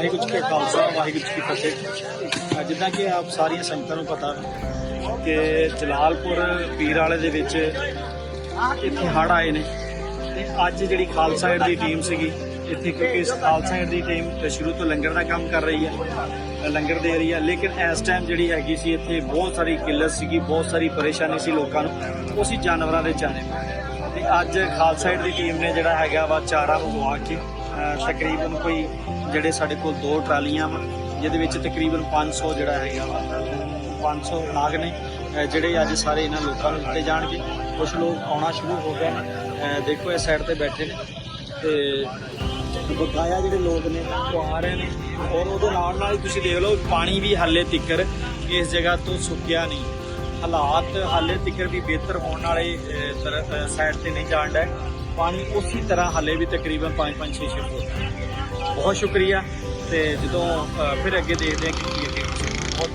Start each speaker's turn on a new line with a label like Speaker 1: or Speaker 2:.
Speaker 1: ਵਾਹਿਗੁਰੂ ਜੀ ਕਾ ਖਾਲਸਾ, ਵਾਹਿਗੁਰੂ ਜੀ ਕੀ ਫਤਿਹ। ਜਿੱਦਾਂ ਕਿ ਆਪ ਸਾਰੀਆਂ ਸੰਗਤਾਂ ਨੂੰ ਪਤਾ ਕਿ ਜਲਾਲਪੁਰ ਪੀਰ ਵਾਲੇ ਦੇ ਵਿੱਚ ਇੱਥੇ ਹੜ ਆਏ ਨੇ ਤੇ ਅੱਜ ਜਿਹੜੀ ਖਾਲਸਾ ਏਡ ਦੀ ਟੀਮ ਸੀਗੀ, ਇੱਥੇ ਕਿਉਂਕਿ ਖਾਲਸਾ ਏਡ ਦੀ ਟੀਮ ਸ਼ੁਰੂ ਤੋਂ ਲੰਗਰ ਦਾ ਕੰਮ ਕਰ ਰਹੀ ਹੈ, ਲੰਗਰ ਦੇ ਰਹੀ ਹੈ। ਲੇਕਿਨ ਇਸ ਟਾਈਮ ਜਿਹੜੀ ਹੈਗੀ ਸੀ, ਇੱਥੇ ਬਹੁਤ ਸਾਰੀ ਕਿੱਲਤ ਸੀਗੀ, ਬਹੁਤ ਸਾਰੀ ਪਰੇਸ਼ਾਨੀ ਸੀ ਲੋਕਾਂ ਨੂੰ, ਉਹ ਸੀ ਜਾਨਵਰਾਂ ਦੇ ਚਾਰੇ ਤੇ ਅੱਜ ਖਾਲਸਾ ਏਡ ਦੀ ਟੀਮ ਨੇ ਜਿਹੜਾ ਹੈਗਾ ਵਾ ਚਾਰਾ ਮੰਗਵਾ ਕੇ ਤਕਰੀਬਨ ਕੋਈ ਜਿਹੜੇ ਸਾਡੇ ਕੋਲ ਦੋ ਟਰਾਲੀਆਂ ਵਾ, ਜਿਹਦੇ ਵਿੱਚ ਤਕਰੀਬਨ 500 ਜਿਹੜਾ ਹੈਗਾ ਵਾ 500 ਨਾਗ ਨੇ ਜਿਹੜੇ ਅੱਜ ਸਾਰੇ ਇਹਨਾਂ ਲੋਕਾਂ ਨੂੰ ਦਿੱਤੇ ਜਾਣਗੇ। ਕੁਝ ਲੋਕ ਆਉਣਾ ਸ਼ੁਰੂ ਹੋ ਗਏ ਨੇ। ਦੇਖੋ, ਇਸ ਸਾਈਡ ਤੇ ਬੈਠੇ ਨੇ। ਤੇ ਬਕਾਇਆ ਜਿਹੜੇ ਲੋਕ ਨੇ, ਉਹ ਆ ਰਹੇ ਨੇ। ਔਰ ਉਹਦੇ ਨਾਲ ਨਾਲ ਤੁਸੀਂ ਦੇਖ ਲਓ, ਪਾਣੀ ਵੀ ਹਾਲੇ ਤਿੱਕਰ ਇਸ ਜਗ੍ਹਾ ਤੋਂ ਸੁੱਕਿਆ ਨਹੀਂ। ਹਾਲਾਤ ਹਾਲੇ ਤਿੱਕਰ ਵੀ ਬਿਹਤਰ ਹੋਣ ਵਾਲੇ ਸਾਈਡ ਤੇ ਨਹੀਂ ਜਾਣ ਡਿਆ ਪਾਣੀ ਉਸੇ ਤਰ੍ਹਾਂ ਹਾਲੇ ਵੀ ਤਕਰੀਬਨ 5-5 6-6 ਫੁੱਟ। ਬਹੁਤ ਸ਼ੁਕਰੀਆ ਤੇ ਜਦੋਂ ਅ, ਫਿਰ ਅੱਗੇ ਦੇਖਦੇ ਹਾਂ ਕਿ ਕੀ ਅੱਗੇ ਬਹੁਤ